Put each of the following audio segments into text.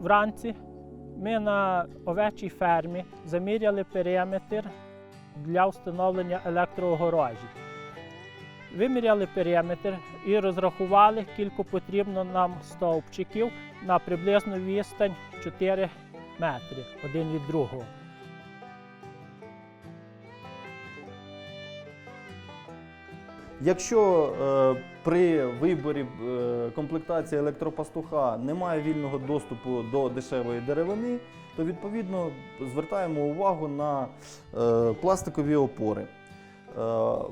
вранці ми на овечій фермі заміряли периметр для встановлення електроогорожі. Виміряли периметр і розрахували, кілько потрібно нам стовпчиків на приблизну відстань 4 метри один від другого. Якщо е, при виборі е, комплектації електропастуха немає вільного доступу до дешевої деревини, то відповідно звертаємо увагу на е, пластикові опори. Е,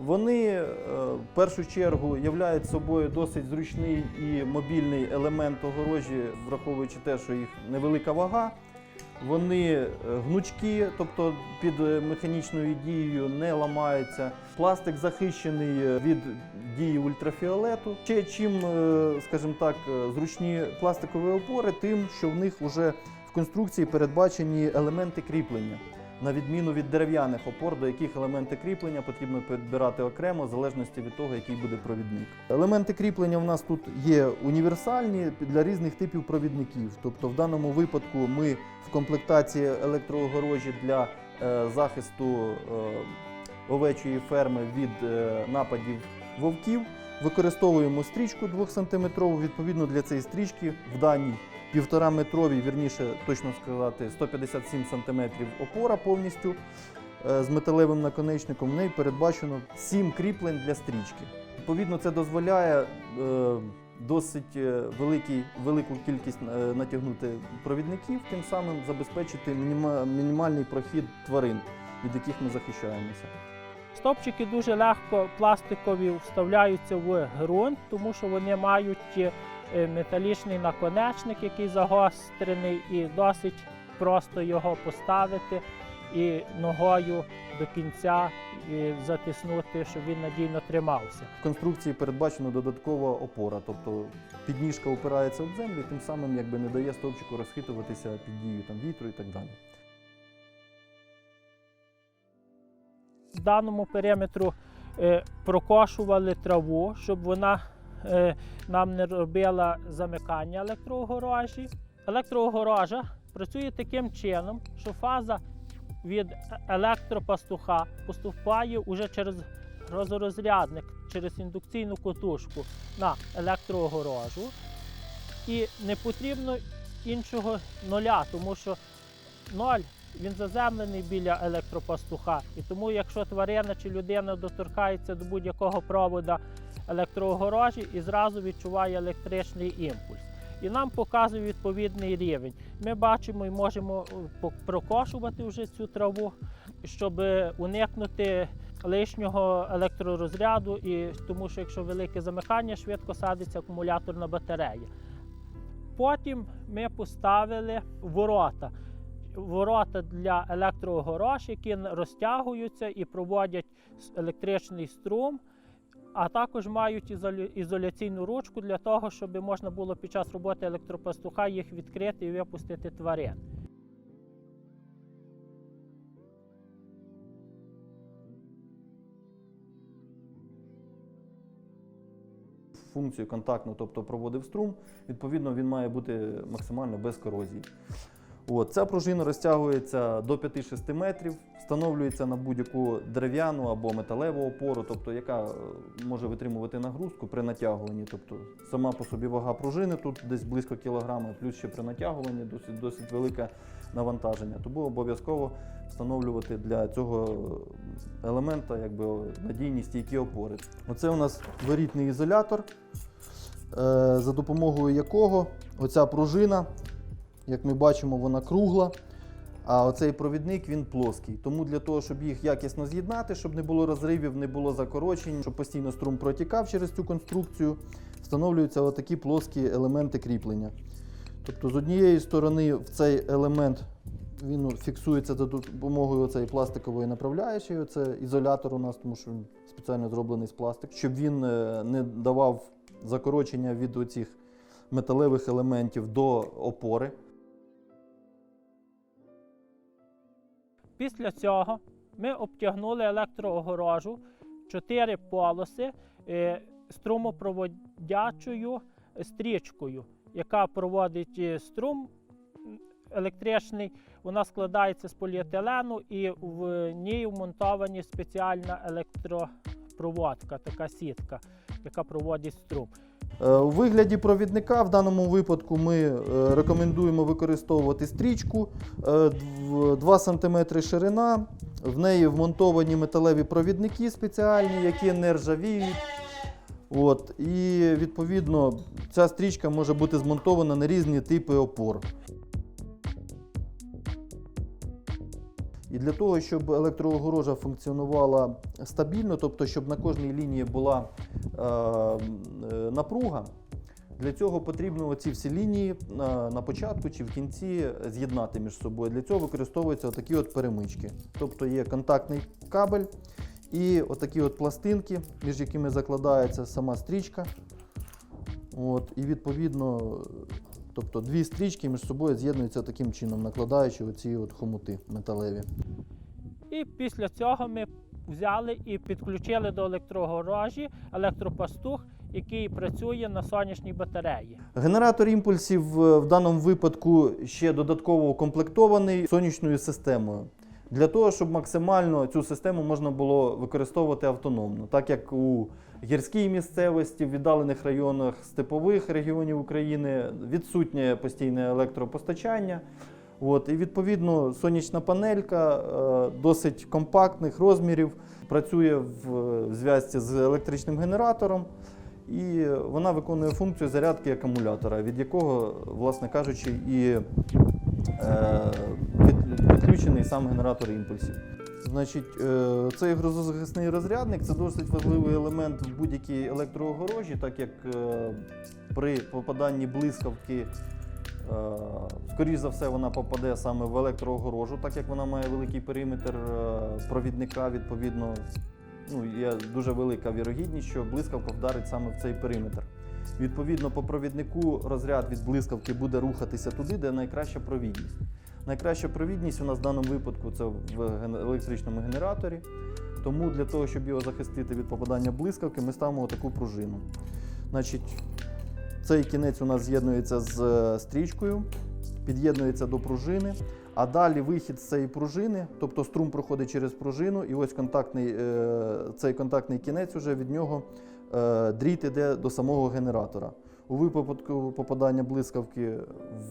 Вони е, в першу чергу являють собою досить зручний і мобільний елемент огорожі, враховуючи те, що їх невелика вага. Вони е, гнучкі, тобто під е, механічною дією не ламаються. Пластик захищений е, від дії ультрафіолету. Ще чим, скажімо так, зручні пластикові опори, тим, що в них вже в конструкції передбачені елементи кріплення. На відміну від дерев'яних опор, до яких елементи кріплення потрібно підбирати окремо, в залежності від того, який буде провідник. Елементи кріплення в нас тут є універсальні для різних типів провідників. Тобто, в даному випадку ми в комплектації електроогорожі для е, захисту е, овечої ферми від е, нападів вовків. Використовуємо стрічку 2 см. Відповідно для цієї стрічки в даній півтора метровій, вірніше точно сказати, 157 см опора повністю е, з металевим наконечником. В неї передбачено 7 кріплень для стрічки. Відповідно, це дозволяє е, досить е, великий, велику кількість натягнути провідників, тим самим забезпечити мінімальний прохід тварин, від яких ми захищаємося. Стопчики дуже легко пластикові вставляються в ґрунт, тому що вони мають металічний наконечник, який загострений, і досить просто його поставити і ногою до кінця затиснути, щоб він надійно тримався. В конструкції передбачена додаткова опора, тобто підніжка опирається об землю, тим самим якби не дає стовпчику розхитуватися під дією там, вітру і так далі. В даному периметру е, прокошували траву, щоб вона е, нам не робила замикання електроогорожі. Електроогорожа працює таким чином, що фаза від електропастуха поступає уже через розрозрядник, через індукційну котушку на електроогорожу. І не потрібно іншого нуля, тому що ноль він заземлений біля електропастуха. І тому, якщо тварина чи людина доторкається до будь-якого провода електроогорожі і зразу відчуває електричний імпульс. І нам показує відповідний рівень. Ми бачимо і можемо е, прокошувати вже цю траву, щоб уникнути лишнього електророзряду, і тому що якщо велике замикання, швидко садиться акумуляторна батарея. Потім ми поставили ворота ворота для електроогорож, які розтягуються і проводять електричний струм, а також мають ізоляційну ручку для того, щоб можна було під час роботи електропастуха їх відкрити і випустити тварин. Функцію контактну, тобто проводив струм, відповідно, він має бути максимально без корозії. От, ця пружина розтягується до 5-6 метрів, встановлюється на будь-яку дерев'яну або металеву опору, тобто яка е, може витримувати нагрузку при натягуванні. Тобто сама по собі вага пружини тут десь близько кілограма, плюс ще при натягуванні досить, досить велике навантаження. Тому обов'язково встановлювати для цього елемента якби, надійні стійкі опори. Оце у нас ворітний ізолятор, е, за допомогою якого оця пружина як ми бачимо, вона кругла, а оцей провідник він плоский. Тому для того, щоб їх якісно з'єднати, щоб не було розривів, не було закорочень, щоб постійно струм протікав через цю конструкцію, встановлюються отакі плоскі елементи кріплення. Тобто, з однієї сторони, в цей елемент він фіксується за допомогою цієї пластикової направляючої. Це ізолятор у нас, тому що він спеціально зроблений з пластику, щоб він е, не давав закорочення від оцих металевих елементів до опори. Після цього ми обтягнули електроогорожу, чотири полоси е, струмопроводячою стрічкою, яка проводить е, струм електричний, вона складається з поліетилену і в ній вмонтовані спеціальна електропроводка, така сітка, яка проводить струм. Е, У вигляді провідника в даному випадку ми е, рекомендуємо використовувати стрічку е, 2 см ширина. В неї вмонтовані металеві провідники спеціальні, які не ржавіють. От, і відповідно ця стрічка може бути змонтована на різні типи опор. І для того, щоб електроогорожа функціонувала стабільно, тобто щоб на кожній лінії була е, е, напруга, для цього потрібно оці всі лінії на, на початку чи в кінці з'єднати між собою. Для цього використовуються отакі от перемички. Тобто є контактний кабель і отакі от пластинки, між якими закладається сама стрічка. От, і відповідно, тобто дві стрічки між собою з'єднуються таким чином, накладаючи оці от хомути металеві. І після цього ми взяли і підключили до електрогорожі електропастух, який працює на сонячній батареї. Генератор імпульсів е, в даному випадку ще додатково укомплектований сонячною системою. Для того, щоб максимально цю систему можна було використовувати автономно, так як у гірській місцевості, в віддалених районах степових регіонів України відсутнє постійне електропостачання. От, і відповідно сонячна панелька е, досить компактних розмірів, працює в, зв'язці з електричним генератором. І вона виконує функцію зарядки акумулятора, від якого, власне кажучи, і е, підключений сам генератор імпульсів. Значить, е, цей грозозахисний розрядник це досить важливий елемент в будь-якій електроогорожі, так як при попаданні блискавки, е, скоріш за все, вона попаде саме в електроогорожу, так як вона має великий периметр е, провідника, відповідно, ну, є дуже велика вірогідність, що блискавка вдарить саме в цей периметр. Відповідно, по провіднику розряд від блискавки буде рухатися туди, де найкраща провідність. Найкраща провідність у нас в даному випадку це в електричному генераторі. Тому для того, щоб його захистити від попадання блискавки, ми ставимо таку пружину. Значить, цей кінець у нас з'єднується з е, стрічкою, під'єднується до пружини. А далі вихід з цієї пружини, тобто струм проходить через пружину, і ось контактний, е, цей контактний кінець уже від нього е, дріт іде до самого генератора. У випадку попадання блискавки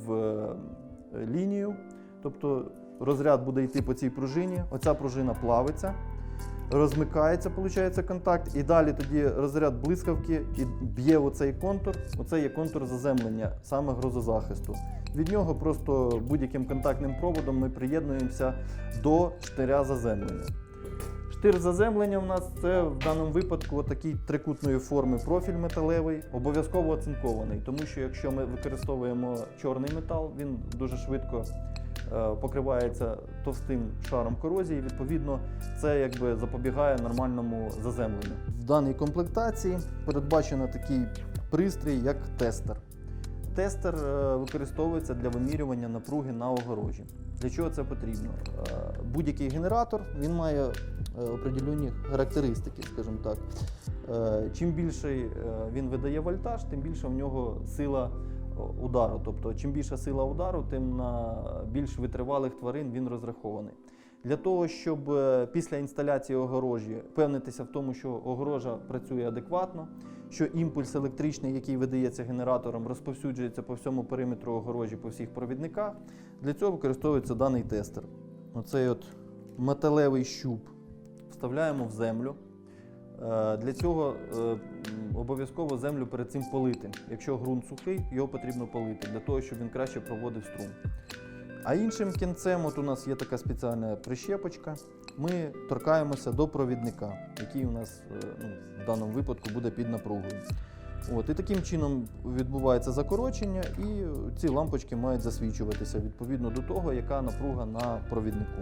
в лінію, тобто розряд буде йти по цій пружині, оця пружина плавиться, розмикається, виходить, контакт, і далі тоді розряд блискавки і б'є оцей контур. Оце є контур заземлення, саме грозозахисту. Від нього просто будь-яким контактним проводом ми приєднуємося до штиря заземлення. Штир заземлення у нас це в даному випадку такий трикутної форми профіль металевий, обов'язково оцинкований, тому що якщо ми використовуємо чорний метал, він дуже швидко покривається товстим шаром корозії. Відповідно, це якби запобігає нормальному заземленню. В даній комплектації передбачено такий пристрій, як тестер. Тестер е, використовується для вимірювання напруги на огорожі. Для чого це потрібно? Е, Будь-який генератор він має е, определені характеристики, скажімо так. Е, Чим більший е, він видає вольтаж, тим більша в нього сила удару. Тобто, чим більша сила удару, тим на більш витривалих тварин він розрахований. Для того, щоб е, після інсталяції огорожі впевнитися в тому, що огорожа працює адекватно, що імпульс електричний, який видається генератором, розповсюджується по всьому периметру огорожі, по всіх провідниках, для цього використовується даний тестер. Оцей от металевий щуп вставляємо в землю. Е, Для цього е, обов'язково землю перед цим полити. Якщо ґрунт сухий, його потрібно полити для того, щоб він краще проводив струм. А іншим кінцем, от у нас є така спеціальна прищепочка, ми торкаємося до провідника, який у нас е, ну, в даному випадку буде під напругою. От, і таким чином відбувається закорочення, і ці лампочки мають засвічуватися відповідно до того, яка напруга на провіднику.